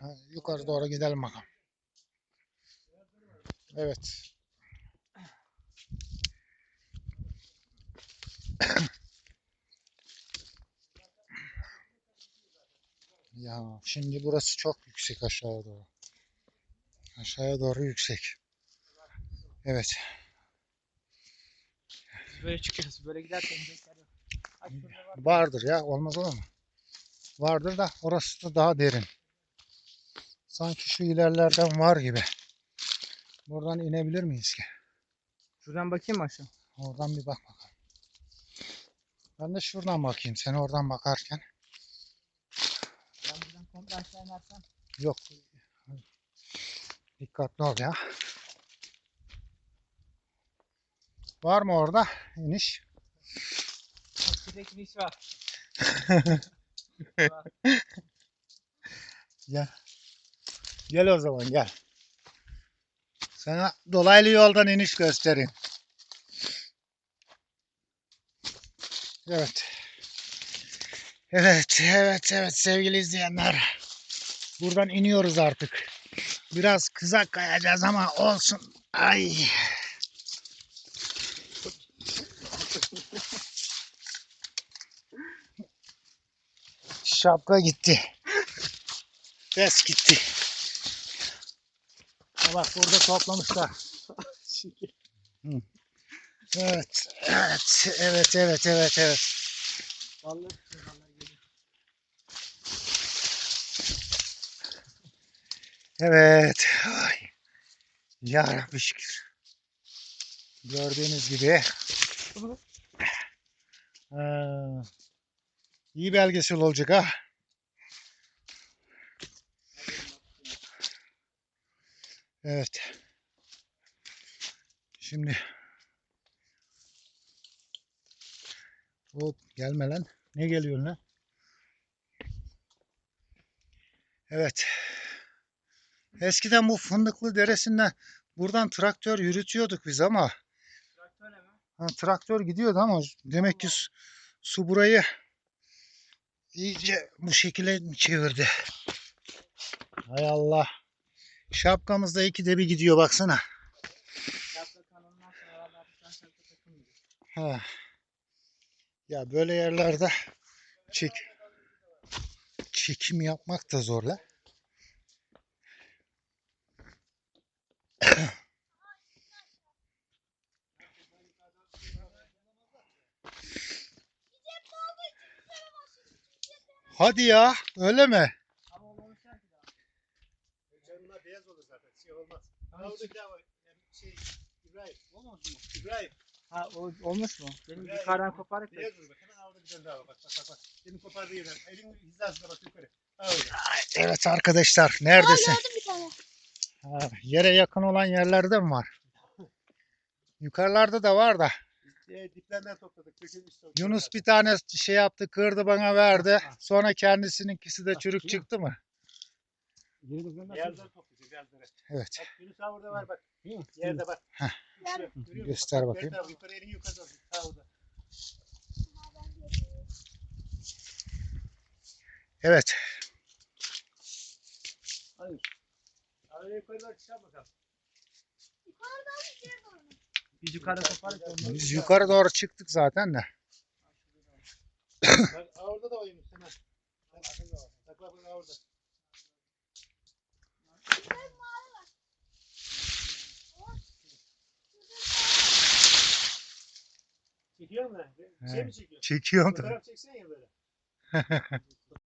Ha, yukarı doğru gidelim bakalım. Evet. Ya şimdi burası çok yüksek aşağıya doğru. Aşağıya doğru yüksek. Evet. Biz böyle çıkıyoruz. Böyle giderken. Vardır ya olmaz olur mu? Vardır da orası da daha derin. Sanki şu ilerlerden var gibi. Buradan inebilir miyiz ki? Şuradan bakayım aşağı? Oradan bir bak bakalım. Ben de şuradan bakayım. Sen oradan bakarken. Ben buradan komple aşağı inersem. Yok. Dikkatli ol ya. Var mı orada iniş? Direkt iniş var. Gel. Gel o zaman gel. Sana dolaylı yoldan iniş göstereyim. Evet. Evet, evet, evet sevgili izleyenler. Buradan iniyoruz artık. Biraz kızak kayacağız ama olsun. Ay. Şapka gitti. Ses gitti. Ha bak burada toplamışlar. Evet, evet, evet, evet, evet, evet. Vallahi tutuyor, vallahi. Evet. Ay. Ya Rabbi şükür. Gördüğünüz gibi. Ha, iyi belgesel olacak ha. Evet. Şimdi Hop gelme lan. Ne geliyorsun lan? Evet. Eskiden bu Fındıklı Deresi'nden buradan traktör yürütüyorduk biz ama Traktör mi? ha, traktör gidiyordu ama demek ki su, su burayı iyice bu şekilde çevirdi. Hay Allah. Şapkamızda iki de bir gidiyor baksana. Ya böyle yerlerde çek çekim yapmak da zor la. Hadi ya, öyle mi? Ama olmamışlar ki daha. Canına beyaz olur zaten. Siyah olmaz. Ha oradaki daha var. Yani şey İbrahim. Olmaz mı? İbrahim. Ha o, olmuş mu? Benim Ya, yukarıdan koparıp da. Beyaz olur bak. Hemen orada bir tane daha var. Bak bak bak. bak. Senin kopardığı yerden. Elin hizasına bak yukarı. Ha. Evet arkadaşlar, neredesin? gördüm bir tane. Ha, yere yakın olan yerlerde mi var? Yukarılarda da var da. Şey, diplerinden topladık. Yunus bir tane şey yaptı, kırdı bana verdi. Sonra kendisininkisi de çürük çıktı mı? Beyazları topladık. Beyazları. Evet. Bak Yunus ha orada var bak. Yerde bak. Heh. Görüyor musun? Göster Bak, bakayım. Yukarı, yukarı elini yukarı doğru. Ha orada. Evet. Hayır. Ha, öyle yukarı doğru çıkar bakalım. Biz yukarıda onları- Biz yukarı doğru çıktık zaten de. Bak orada da var Yunus. Hemen. Bak. Bak bak orada. Çekiyor mu? Şey mi çekiyor? Çekiyorum. Fotoğraf çeksene ya böyle.